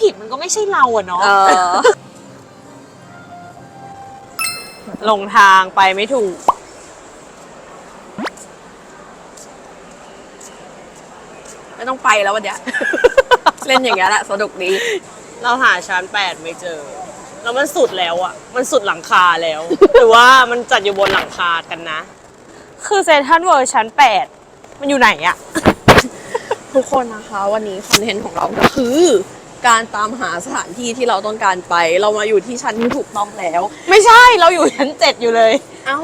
ผิดมันก็ไม่ใช่เราอะเนาะเออลงทางไปไม่ถูก ไม่ต้องไปแล้ววันเนี้ย เล่นอย่างเงี้ยแหละสนุกดี เราหาชั้นแปดไม่เจอ แล้วมันสุดแล้วอะมันสุดหลังคาแล้ว หรือว่ามันจัดอยู่บนหลังคากันนะ คือเซนทรัลเวิร์ชั้นแปดมันอยู่ไหนอะ ทุกคนนะคะ วันนี้คอนเทนต์ของเราก็คือ การตามหาสถานที่ที่เราต้องการไป เรามาอยู่ที่ชั้นที่ถูกต้องแล้ว ไม่ใช่เราอยู่ชั้นเจ็ดอยู่เลย เอ้า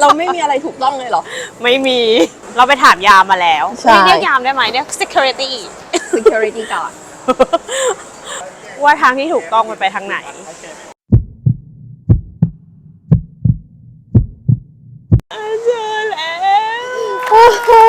เราไม่มีอะไรถูกต้องเลยเหรอ ไม่มีเราไปถามยามมาแล้วใช่เรียกยามได้ไหมเรียก security security guard ว่าทางที่ถูกต้องมันไปทางไหน เจอแล้วอั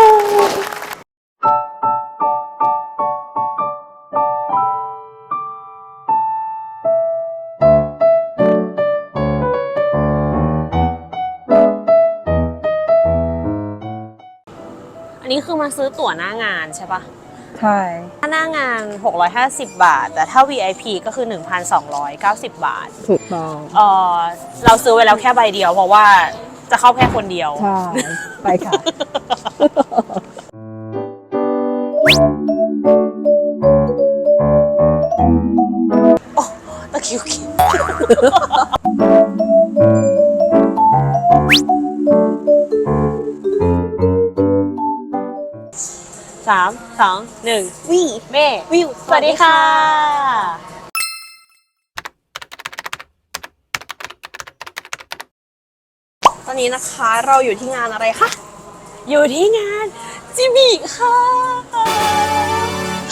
นนี้คือมาซื้อตั๋วหน้างานใช่ปะใช่ ถ้าหน้างาน 650 บาท แต่ถ้า VIP ก็คือ 1,290 บาท ถูกต้องเออเราซื้อไว้แล้วแค่ใบเดียว เพราะว่าจะเข้าแค่คนเดียว ใช่ ไปค่ะตะคริวกิน ตอนนี้นะคะเราอยู่ที่งานอะไรคะ อยู่ที่งานจิบิค่ะ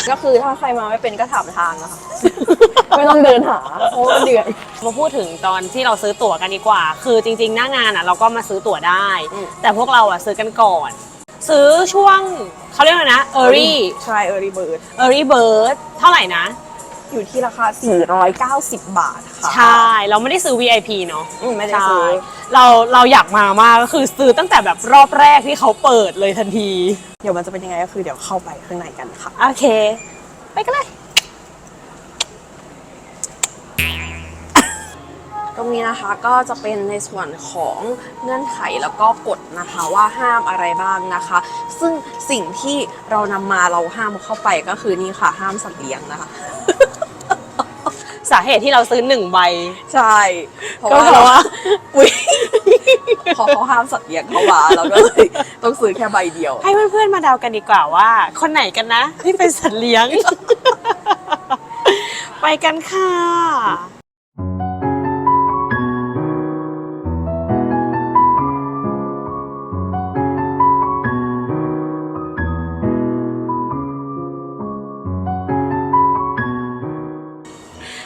ก็คือถ้าใครมาไม่เป็นก็ถามทางนะคะ ไม่ต้องเดินหาเพราะว่าเหนื่อย มาพูดถึงตอนที่เราซื้อตั๋วกันดีกว่า คือจริง ๆ หน้างานอะเราก็มาซื้อตั๋วได้ อืม แต่พวกเราอะซื้อกันก่อน ซื้อช่วงเขาเรียกว่านะ early ใช่ early bird early bird เท่าไหร่นะ อยู่ที่ราคา 490 บาทค่ะ ใช่ เราไม่ได้ซื้อ VIP เนาะอืมไม่ได้ซื้อ ใช่เราเราอยากมามากก็คือซื้อตั้งแต่แบบรอบแรกที่เขาเปิดเลยทันที เดี๋ยวมันจะเป็นยังไงก็คือเดี๋ยวเข้าไปข้างในกันค่ะ โอเค ไปกันเลย ตรงนี้นะคะก็จะเป็นในส่วนของเงื่อนไขแล้วก็กฎนะคะว่าห้ามอะไรบ้างนะคะ ซึ่งสิ่งที่เรานำมาเราห้ามเข้าไปก็คือนี่ค่ะห้ามสัตว์เลี้ยงนะคะ สาเหตุที่เราซื้อหนึ่งใบ ใช่เพราะก็ว่าเพราะว่าอุ๊ยพอเขาห้ามสัตว์เลี้ยงเข้ามาเราก็เลยต้องซื้อแค่ใบเดียว ให้เพื่อนๆมาเดากันดีกว่าว่า คนไหนกันนะที่เป็นสัตว์เลี้ยง ไปกันค่ะ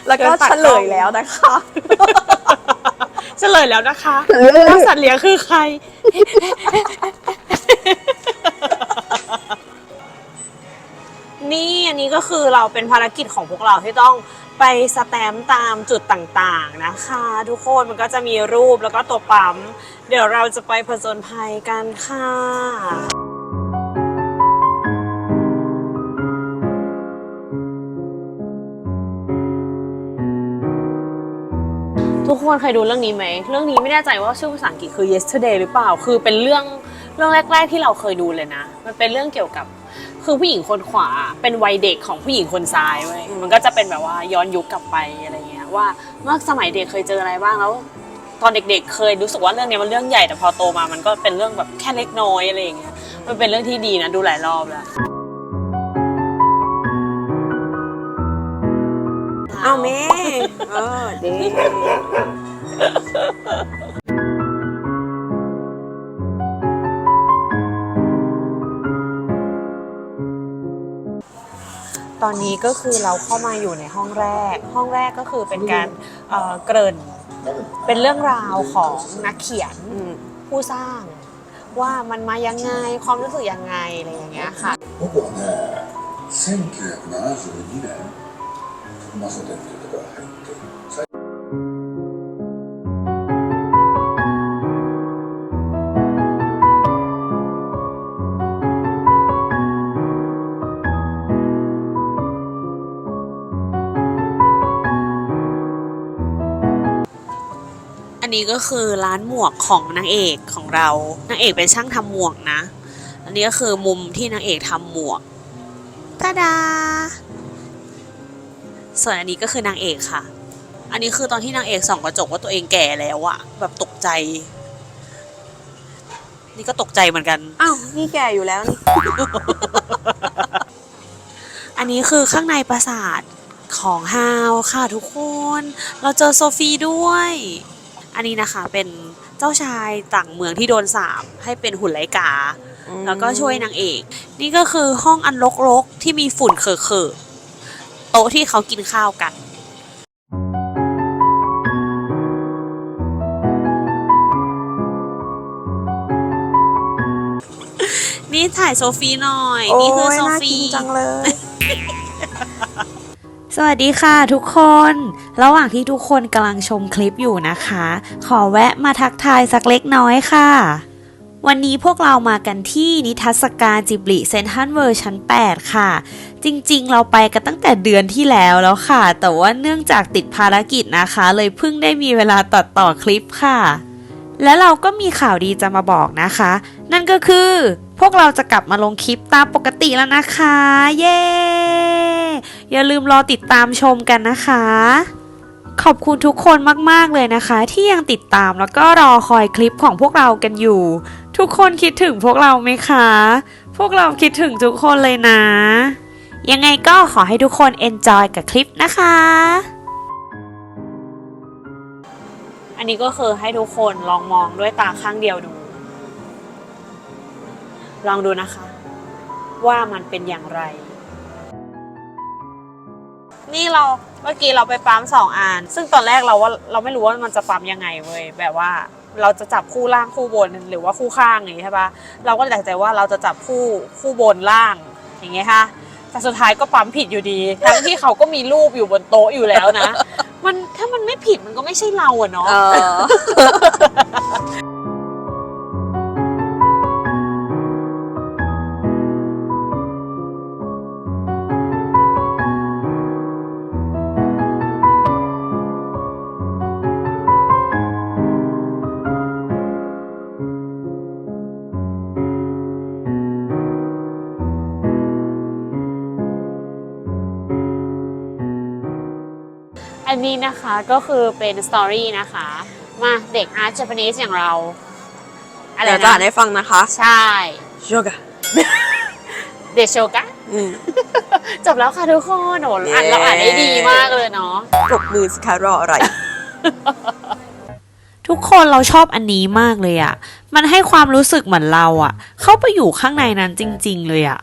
แล้วก็เดินตัดเฉลกล้องยแล้วนะคะเฉลยแล้วนะคะเฉลยว่าสัตว์เลี้ยงคือใคร นี่อันนี้ก็คือเราเป็นภารกิจของพวกเราที่ต้องไปสแตมป์ตามจุดต่างๆนะคะ ทุกคนมันก็จะมีรูปแล้วก็ตัวปั๊ม เดี๋ยวเราจะไปผจญภัยกันค่ะ คนเคยดูเรื่องนี้ไหม เรื่องนี้ไม่แน่ใจว่าชื่อภาษาอังกฤษคือ yesterday หรือเปล่า คือเป็นเรื่องเรื่องแรก ๆ ที่เราเคยดูเลยนะ มันเป็นเรื่องเกี่ยวกับ คือผู้หญิงคนขวาเป็นวัยเด็กของผู้หญิงคนซ้ายเว้ย มันก็จะเป็นแบบว่าย้อนยุคกลับไปอะไรเงี้ยว่าเมื่อสมัยเด็กเคยเจออะไรบ้างแล้วตอนเด็กๆ เคยรู้สึกว่าเรื่องนี้มันเรื่องใหญ่แต่พอโตมามันก็เป็นเรื่องแบบแค่เล็กน้อยอะไรอย่างเงี้ย มันเป็นเรื่องที่ดีนะดูหลายรอบแล้ว เอาแม่ เออเด้ ตอนนี้ก็คือเราเข้ามาอยู่ในห้องแรก ห้องแรกก็คือเป็นการเอ่อเกริ่น เป็นเรื่องราวของนักเขียน อืม ผู้สร้าง ว่ามันมายังไงความรู้สึกยังไงอะไรอย่างเงี้ยค่ะ 僕はね1972年 組ませてっていうところが入って。ันนี้ก็คือร้านหมวกของนางเอกของเรา นางเอกเป็นช่างทำหมวกนะ อันนี้ก็คือมุมที่นางเอกทำหมวกตาดา ส่วนอันนี้ก็คือนางเอกค่ะ อันนี้คือตอนที่นางเอกส่องกระจกว่าตัวเองแก่แล้วอะแบบตกใจ นี่ก็ตกใจเหมือนกัน อ้าวนี่แก่อยู่แล้วนี่ อันนี้คือข้างในปราสาทของฮาวค่ะทุกคน เราเจอโซฟีด้วย อันนี้นะคะเป็นเจ้าชายต่างเมืองที่โดนสาปให้เป็นหุ่นไลกา แล้วก็ช่วยนางเอก นี่ก็คือห้องอันรกๆที่มีฝุ่นเขอะๆ โต๊ะที่เขากินข้าวกันนี่ถ่ายโซฟีหน่อย นี่คือโอ้ยโซน่าฟีกินจังเลย สวัสดีค่ะทุกคน ระหว่างที่ทุกคนกำลังชมคลิปอยู่นะคะ ขอแวะมาทักทายสักเล็กน้อยค่ะ วันนี้พวกเรามากันที่นิทรรศการจิบลิเซนทันเวอร์ชั้น 8 ค่ะ จริงๆ เราไปกันตั้งแต่เดือนที่แล้วแล้วค่ะ แต่ว่าเนื่องจากติดภารกิจนะคะ เลยเพิ่งได้มีเวลาตัดต่อคลิปค่ะ และเราก็มีข่าวดีจะมาบอกนะคะ นั่นก็คือ พวกเราจะกลับมาลงคลิปตามปกติแล้วนะคะ เย้ อย่าลืมรอติดตามชมกันนะคะขอบคุณทุกคนมาก ๆ เลยนะคะ ที่ยังติดตามแล้วก็รอคอยคลิปของพวกเรากันอยู่ ทุกคนคิดถึงพวกเราไหมคะ พวกเราคิดถึงทุกคนเลยนะ ยังไงก็ขอให้ทุกคน enjoy กับคลิปนะคะ อันนี้ก็คือให้ทุกคนลองมองด้วยตาข้างเดียวดู ลองดูนะคะ ว่ามันเป็นอย่างไร นี่เราเมื่อกี้เราไปปั๊มสองอันซึ่งตอนแรกเราว่าเราไม่รู้ว่ามันจะปั๊มยังไงเว้ยแบบว่า เราจะจับคู่ล่างคู่บนหรือว่าคู่ข้างอย่างนี้ใช่ปะเราก็เลยตัดใจว่าเราจะจับคู่คู่บนล่างอย่างเงี้ยค่ะแต่สุดท้ายก็ปั๊มผิดอยู่ดี ทั้งที่เขาก็มีรูปอยู่บนโต๊ะอยู่แล้วนะ มันถ้ามันไม่ผิดมันก็ไม่ใช่เราอะเนาะ นนี้นะคะก็คือเป็นสตอรี่นะคะ มาเด็กอาร์ตเจแปนิสอย่างเราอะไรเดี๋ยวจะนะอ่านให้ฟังนะคะใช่โชกะ เดโชกะอืมจบแล้วค่ะทุกคนโหอ่านเย้เราอ่านได้ดีมากเลยเนาะ ปรบมือสิคะรออะไร ทุกคนเราชอบอันนี้มากเลยอะ่ะมันให้ความรู้สึกเหมือนเราอะ่ะเข้าไปอยู่ข้างในนั้นจริง ๆ เลยอะ่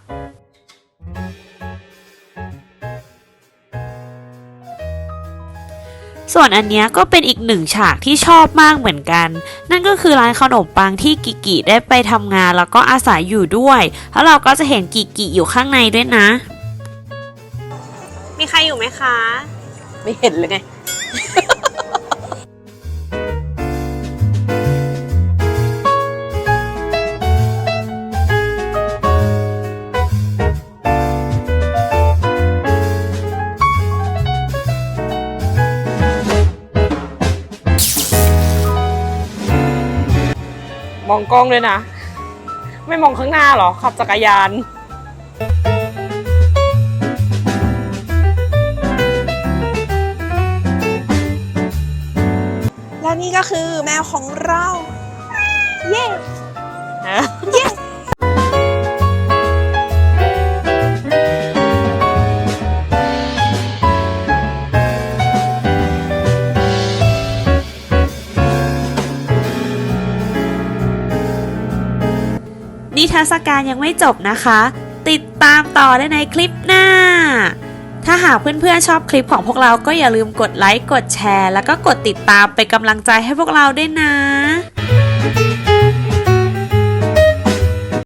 ส่วนอันเนี้ยก็เป็นอีกหนึ่งฉากที่ชอบมากเหมือนกัน นั่นก็คือร้านขนมปังที่กิกิได้ไปทำงานแล้วก็อาศัยอยู่ด้วย แล้วเราก็จะเห็นกิกิอยู่ข้างในด้วยนะ มีใครอยู่ไหมคะ ไม่เห็นเลย มองกล้องเลยนะ ไม่มองข้างหน้าหรอ ขับจักรยานและนี่ก็คือแมวของเรา เย้ นิทรรศการยังไม่จบนะคะ ติดตามต่อได้ในคลิปหน้า ถ้าหากเพื่อนๆชอบคลิปของพวกเราก็อย่าลืมกดไลค์ กดแชร์ แล้วก็กดติดตามเป็นกำลังใจให้พวกเราด้วยนะ